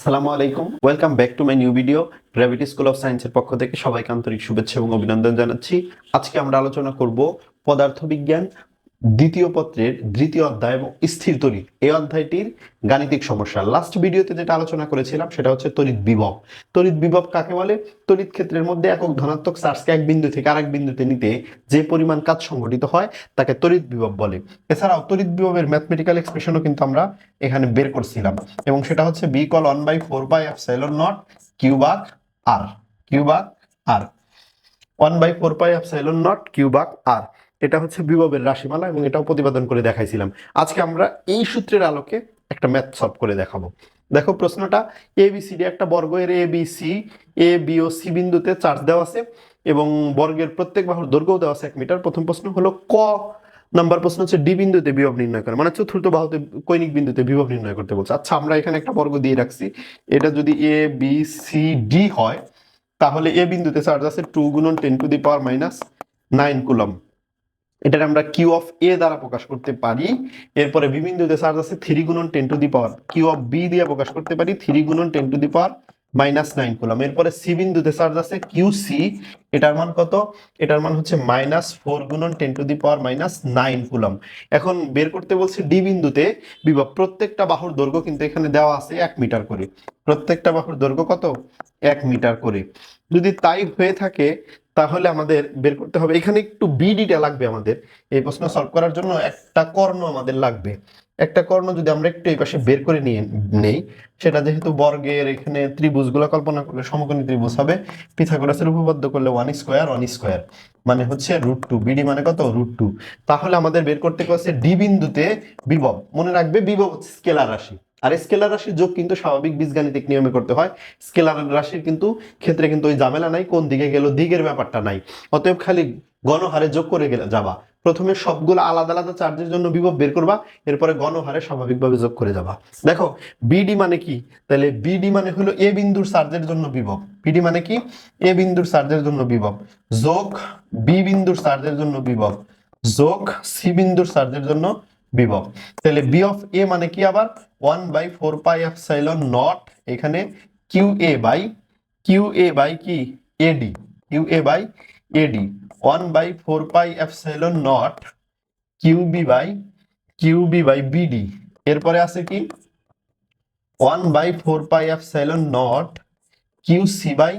আসসালামু আলাইকুম। Welcome back to my new video Gravity School of সায়েন্সের পক্ষ থেকে সবাইকে আন্তরিক শুভেচ্ছা এবং অভিনন্দন জানাচ্ছি। আজকে আমরা আলোচনা করব পদার্থবিজ্ঞান দ্বিতীয় পত্রের দ্বিতীয় অধ্যায় এবং স্থির তড়িৎ। এই অধ্যায়টির গাণিতিক সমস্যা। লাস্ট ভিডিওতে যেটা আলোচনা করেছিলাম, সেটা হচ্ছে তড়িৎ বিভব। তড়িৎ বিভব কাকে বলে? তড়িৎ ক্ষেত্রের মধ্যে একক ধনাত্মক চার্জকে এক বিন্দু থেকে আরেক বিন্দুতে নিতে যে পরিমাণ কাজ সংঘটিত হয়, তাকে তড়িৎ বিভব বলে। এছাড়াও তড়িৎ বিভবের ম্যাথমেটিক্যাল এক্সপ্রেশনও কিন্তু আমরা এখানে বের করছিলাম। এবং সেটা হচ্ছে V equal one by four by epsilon naught q by r q by r one by four pi epsilon naught q by r এটা হচ্ছে বিভবের রাশিমালা এবং এটাও প্রতিপাদন করে দেখাইছিলাম। আজকে আমরা এই সূত্রের আলোকে একটা ম্যাথ সলভ করে দেখাবো। দেখো প্রশ্নটা এ বি সি ডি একটা বর্গ এর A B C A B O C বিন্দুতে চার্জ দেওয়া আছে এবং বর্গের প্রত্যেক বাহুর দৈর্ঘ্য দেওয়া আছে এক মিটার। প্রথম প্রশ্ন হলো ক। নাম্বার প্রশ্ন হচ্ছে ডি বিন্দুতে বিভব নির্ণয় করে মানে চতুর্থ বাহুতে কৈনিক বিন্দুতে বিভব নির্ণয় করতে বলছে। আচ্ছা আমরা এখানে একটা বর্গ দিয়ে রাখছি। এটা যদি এ বি সি ডি হয়, তাহলে এ বিন্দুতে চার্জ আছে টু গুণন ten to the power minus nine coulomb এটাকে আমরা কিউ অফ এ দ্বারা প্রকাশ করতে পারি। এরপরে বি বিন্দুতে চার্জ আছে থ্রি গুণন ten to the power q of B দিয়ে প্রকাশ করতে পারি থ্রি গুণন ten to the power minus nine coulomb. এরপরে সি বিন্দুতে চার্জ আছে কিউ সি এটার মান কত? এটার মান হচ্ছে মাইনাস ফোর গুণন ten to the power minus nine coulomb. এখন বের করতে বলছে ডি বিন্দুতে। বিভব, প্রত্যেকটা বাহুর দৈর্ঘ্য কিন্তু এখানে দেওয়া আছে এক মিটার করে। প্রত্যেকটা বাহুর দৈর্ঘ্য কত? এক মিটার করে। যদি তাই হয়ে থাকে তাহলে আমাদের বের করতে হবে। এখানে একটু বিডিটা লাগবে আমাদের। এই প্রশ্ন সলভ করার জন্য একটা কর্ণ আমাদের লাগবে। একটা কর্ণ যদি আমরা একটু এই পাশে বের করে নিয়ে নেই, সেটা যেহেতু বর্গের এখানে ত্রিভুজগুলো কল্পনা করলে সমকোণী ত্রিভুজ হবে। পিথাগোরাসের উপপাদ্য করলে ওয়ান স্কোয়ার ওয়ান স্কোয়ার মানে হচ্ছে রুট টু বিডি মানে কত? রুট টু তাহলে আমাদের বের করতে হচ্ছে? ডি বিন্দুতে বিভব। মনে রাখবে বিভব স্কেলার রাশি। আর স্কেলার রাশির যোগ কিন্তু স্বাভাবিক বীজগাণিতিক নিয়মে করতে হয়। স্কেলার রাশির কিন্তু ক্ষেত্রে কিন্তু ওই ঝামেলা নাই, কোন দিকে গেল, দিকের ব্যাপারটা নাই। অতএব খালি গণহারে যোগ করে গেলে যাবা। প্রথমে সবগুলো আলাদা আলাদা চার্জের জন্য বিভব বের করবা, এরপরে গণহারে স্বাভাবিকভাবে যোগ করে যাবা। দেখো বিডি মানে কি? তাহলে বিডি মানে হলো এ বিন্দুর চার্জের জন্য বিভব। বিডি মানে কি? এ বিন্দুর চার্জের জন্য বিভব। যোগ বি বিন্দুর চার্জের জন্য বিভব। যোগ সি বিন্দুর চার্জের জন্য বিভব। তাহলে বি অফ এ মানে কি আবার? One by four pi epsilon naught, এখানে q A by, q A by কি? AD q A by AD one by four pi epsilon naught, q B by, q B by BD এরপরে আছে কি? One by four pi epsilon naught, q C by,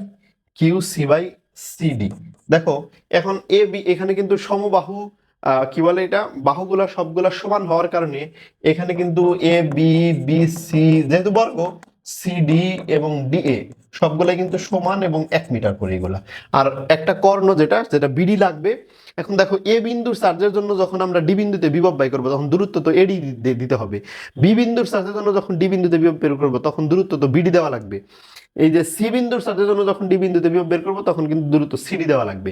q C by CD দেখো, এখন A B, এখানে কিন্তু সমবাহু কি বলে এটা? বাহুগুলা সবগুলা সমান হওয়ার কারণে এখানে কিন্তু এ বি বি সি যেহেতু বর্গ সি ডি এবং ডি এ সবগুলাই কিন্তু সমান এবং এক মিটার করে এগুলা। আর একটা কর্ণ যেটা যেটা বিডি লাগবে, এখন দেখো এ বিন্দুর চার্জের জন্য যখন আমরা ডি বিন্দুতে বিভব বাই করব, তখন দূরত্ব তো এডি দিতে হবে। বি বিন্দুর চার্জের জন্য যখন ডি বিন্দুতে বিভব বের করব, তখন দূরত্ব তো বিডি দেওয়া লাগবে। এই যে সি বিন্দুর সাথে জন্য যখন ডি বিন্দুতে বিভব বের করব, তখন কিন্তু দূরত্ব সিডি দেওয়া লাগবে।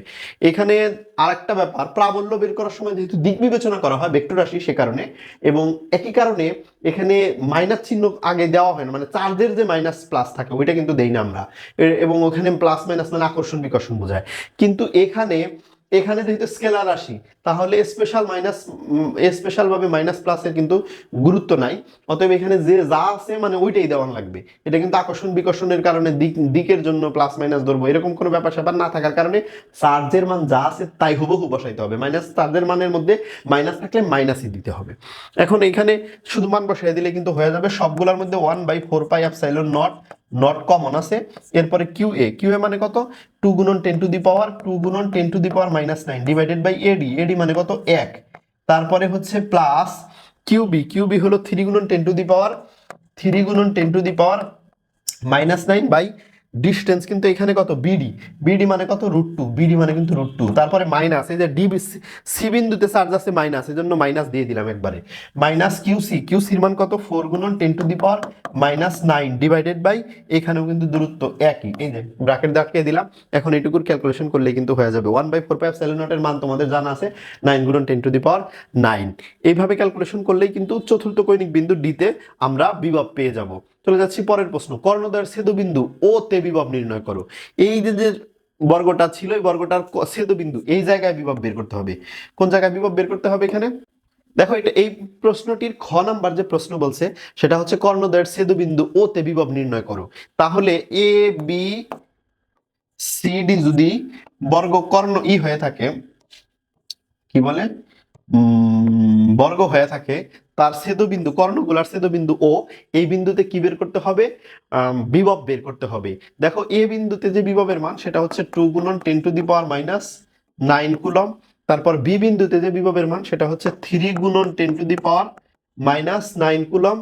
এখানে আরেকটা ব্যাপার, প্রাবল্য বের করার সময় যেহেতু দিক বিবেচনা করা হয়, ভেক্টর রাশি সে কারণে, এবং একই কারণে এখানে মাইনাস চিহ্ন আগে দেওয়া হয় না মানে চার্জের যে মাইনাস প্লাস থাকে, ওইটা কিন্তু দেই না আমরা। এবং ওখানে প্লাস মাইনাস মানে আকর্ষণ বিকর্ষণ বোঝায়। কিন্তু এখানে এখানে যেহেতু স্কেলার রাশি, তাহলে স্পেশাল মাইনাস স্পেশাল ভাবে মাইনাস প্লাসের কিন্তু গুরুত্ব নাই। অতএব এখানে যে যা আছে মানে ওইটাই দেওয়ান লাগবে। এটা কিন্তু আকর্ষণ বিকর্ষণের কারণে দিক, দিকের জন্য প্লাস মাইনাস ধরবো। এরকম কোনো ব্যাপার স্যাপার না থাকার কারণে চার্জের মান যা আছে তাই হুবহু বসাইতে হবে। মাইনাস চার্জের মানের মধ্যে মাইনাস থাকলে মাইনাসই দিতে হবে। এখন এখানে শুধু মান বসাই দিলে কিন্তু হয়ে যাবে সবগুলোর মধ্যে one by four pi epsilon naught naught common আছে। এরপরে কিউ এ কিউ এ মানে কত? টু গুণন ten to the power two গুণন ten to the power minus nine divided by AD AD মানে কত? এক। তারপরে হচ্ছে প্লাস কিউবি কিউবি হলো থ্রি গুণন ten to the power three গুণন ten to the power minus nine by distance কিন্তু এখানে কত? বিডি বিডি মানে কত? রুট টু বিডি মানে কিন্তু রুট টু তারপরে মাইনাস এই যে ডি সি বিন্দুতে চার্জ আছে মাইনাস এই জন্য মাইনাস দিয়ে দিলাম একবারে। মাইনাস কিউ সি কিউ সির মান কত? ফোর গুণন ten to the power minus nine divided by এখানেও কিন্তু দূরত্ব একই। এই যে ব্র্যাকেট দাঁড়িয়ে দিলাম। এখন এটুকুর ক্যালকুলেশন করলে কিন্তু হয়ে যাবে। ওয়ান বাই ফোর ফাইভ সেলেনটের মান তোমাদের জানা আছে। নাইন গুণন ten to the power nine এইভাবে ক্যালকুলেশন করলেই কিন্তু চতুর্থ কৈনিক বিন্দু ডিতে আমরা বিভব পেয়ে যাব। চলে যাচ্ছি পরের প্রশ্ন। কর্ণদ্বয়ের ছেদবিন্দু ও তে বিভব নির্ণয় করো। এই যে বর্গটা ছিল, এই বর্গটার ছেদবিন্দু এই জায়গায় বিভব বের করতে হবে। কোন জায়গায় বিভব বের করতে হবে এখানে? দেখো এটা, এই প্রশ্নটির খ নাম্বার যে প্রশ্ন বলছে, সেটা হচ্ছে কর্ণদ্বয়ের ছেদবিন্দু ও তে বিভব নির্ণয় করো। তাহলে এ, বি, সি, ডি যদি বর্গ কর্ণ ই হয়ে থাকে, কি বলে? বর্গ হয়ে থাকে, তার ছেদবিন্দু, কর্ণগুলার ছেদবিন্দু ও এই বিন্দুতে কি বের করতে হবে? বিভব বের করতে হবে। দেখো, এ বিন্দুতে যে বিভবের মান, সেটা হচ্ছে টু গুণন ten to the power minus nine coulomb তারপর বি বিন্দুতে যে বিভবের মান, সেটা হচ্ছে থ্রি গুণন ten to the power minus nine coulomb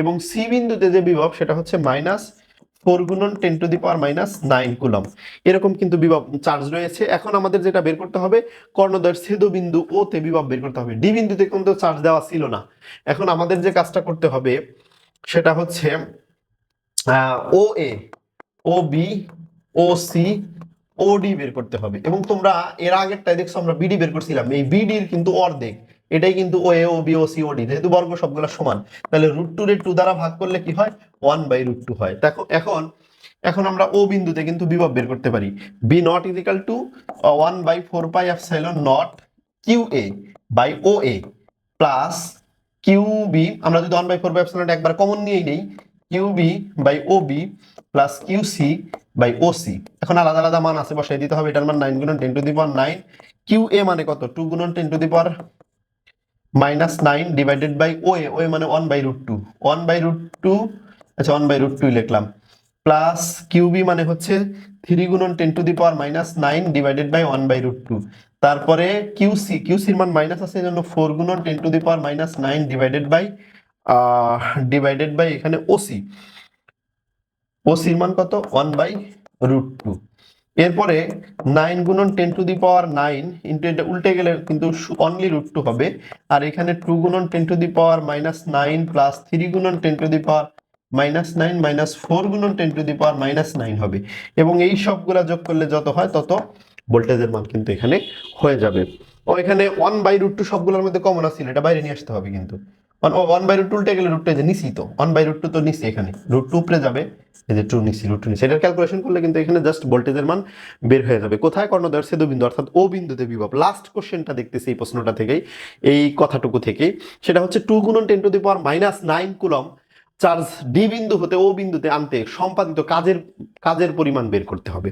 এবং সি বিন্দুতে যে বিভব, সেটা হচ্ছে মাইনাস ফোর গুণন ten to the power minus nine coulomb এরকম কিন্তু বিভব চার্জ রয়েছে। এখন আমাদের যেটা বের করতে হবে কর্ণদ্বয়ের ছেদবিন্দু ও তে বিভব বের করতে হবে। ডি বিন্দুতে কিন্তু চার্জ দেওয়া ছিল না। এখন আমাদের যে কাজটা করতে হবে, সেটা হচ্ছে O A O B O C O D বের করতে হবে। এবং তোমরা এর আগেরটাই দেখছ, আমরা বিডি বের করছিলাম। এই বিডির কিন্তু অর্ধেক। এটাই কিন্তু O A O B O C O D যেহেতু বর্গ সবগুলো সমান, তাহলে রুট টু রে টু দ্বারা ভাগ করলে কি হয়? ওয়ান বাই রুট টু হয়। দেখো, এখন এখন আমরা ও বিন্দুতে কিন্তু বিভব বের করতে পারি। V naught equal to one by four pi epsilon naught q A by O A plus q B আমরা যদি one by four by epsilon একবার কমন নিয়েই নেই q B by O B plus q C by O C এখন আলাদা আলাদা মান আছে, বসাই দিতে হবে। এটার মান নাইন গুণন ten to the power nine q A মানে কত? টু গুণন ten to the power minus nine divided by O A O A মানে one by root two one by root two আচ্ছা ওয়ান বাই রুট টু লিখলাম। Plus কিউবি মানে হচ্ছে three গুণন ten to the power minus nine divided by one by root two তারপরে QC কিউসির মান minus আছে এই জন্য ফোর গুণন ten to the power minus nine divided by divided by এখানে ওসি ওসির মান কত? ওয়ান বাই রুট টু এরপরে নাইন গুণন ten to the power nine into এটা উল্টে গেলে কিন্তু অনলি রুট টু হবে। আর এখানে টু গুণন ten to the power minus nine plus three গুণন ten to the power minus nine minus four গুণন ten to the power minus nine হবে। এবং এই সবগুলা যোগ করলে যত হয় তত ভোল্টেজের মান কিন্তু এখানে হয়ে যাবে। ও এখানে ওয়ান বাই রুট টু সবগুলোর মধ্যে কমন আছে, এটা বাইরে নিয়ে আসতে হবে কিন্তু। ওয়ান বাই রুট টু উল্টে গেলে রুটটা যে নিছি তো ওয়ান বাই রুট টু তো নিছি এখানে। রুট টু উপরে যাবে, এই যে টু নিছি রুট টু নিছি এটার ক্যালকুলেশন করলে কিন্তু এখানে জাস্ট ভোল্টেজের মান বের হয়ে যাবে। কোথায় কর্ণদ্বয়ের ছেদ বিন্দু, অর্থাৎ ও বিন্দুতে বিভব। লাস্ট কোশ্চেনটা দেখতেছি এই প্রশ্নটা থেকেই, এই কথাটুকু থেকেই। সেটা হচ্ছে টু গুণন ten to the power minus nine coulomb charge D বিন্দু হতে ও বিন্দুতে আনতে সম্পাদিত কাজের কাজের পরিমাণ বের করতে হবে।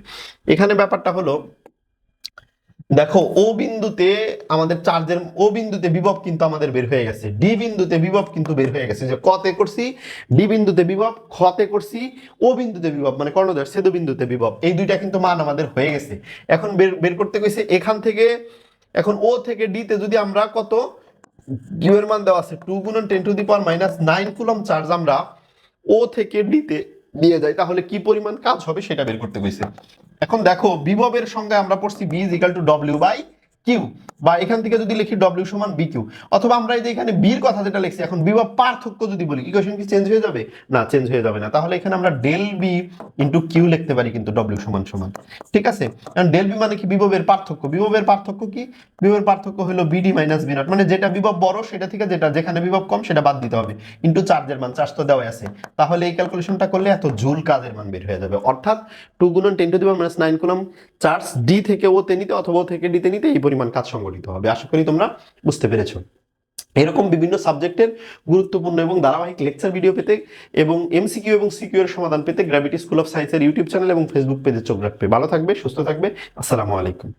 এখানে ব্যাপারটা হলো দেখো, ও বিন্দুতে আমাদের চার্জের, ও বিন্দুতে বিভব কিন্তু আমাদের বের হয়ে গেছে। ডি বিন্দুতে বিভব কিন্তু বের হয়ে গেছে। যে কতে করছি, ডি বিন্দুতে বিভব, খতে করছি, ও বিন্দুতে বিভব মানে কর্ণদ্বয়ের ছেদ বিন্দুতে বিভব, এই দুইটা কিন্তু মান আমাদের হয়ে গেছে। এখন বের বের করতে গেছে এখান থেকে, এখন ও থেকে ডি তে যদি আমরা কত, কিউ এর মান দেওয়া আছে টু গুণন ten to the power minus nine coulomb charge আমরা, ও থেকে ডি তে নিয়ে যাই তাহলে কি পরিমাণ কাজ হবে সেটা বের করতে হয়েছে এখন দেখো, বিভবের সঙ্গে আমরা পড়ছি V is equal to W by q বা এখান থেকে যদি লিখি ডব্লিউ সমান বি কিউ অথবা আমরা এই যে এখানে বির কথা যেটা লিখছি, এখন বিভব পার্থক্য যদি বলি ইকুয়েশন কি চেঞ্জ হয়ে যাবে? না চেঞ্জ হয়ে যাবে না। তাহলে এখানে আমরা ডেল বি ইন্টু কিউ লিখতে পারি কিন্তু ডব্লিউ সমান সমান। ঠিক আছে? কারণ ডেল বি মানে কি? বিভবের পার্থক্য। বিভবের পার্থক্য কি? বিভবের পার্থক্য হলো বিডি মাইনাস বি নট মানে যেটা বিভব বড়, সেটা থেকে যেটা যেখানে বিভব কম, সেটা বাদ দিতে হবে। ইন্টু চার্জের মান চার্জ তো দেওয়াই আছে। তাহলে এই ক্যালকুলেশনটা করলে এত জুল কাজের মান বের হয়ে যাবে। অর্থাৎ টু গুণন ten to nine coulomb charge D থেকে ও তে নিতে অথবা থেকে ডিতে নিতে এই পরিমাণ কাজ সংগঠিত হবে। আশা করি তোমরা বুঝতে পেরেছ। এরকম বিভিন্ন সাবজেক্টের গুরুত্বপূর্ণ এবং ধারাবাহিক লেকচার ভিডিও পেতে এবং এমসিকিউ এবং সিকিউ এর সমাধান পেতে গ্র্যাভিটি স্কুল অফ সায়েন্সের ইউটিউব চ্যানেল এবং ফেসবুক পেজে চোখ রাখবে। ভালো থাকবে, সুস্থ থাকবে। আসসালামু আলাইকুম।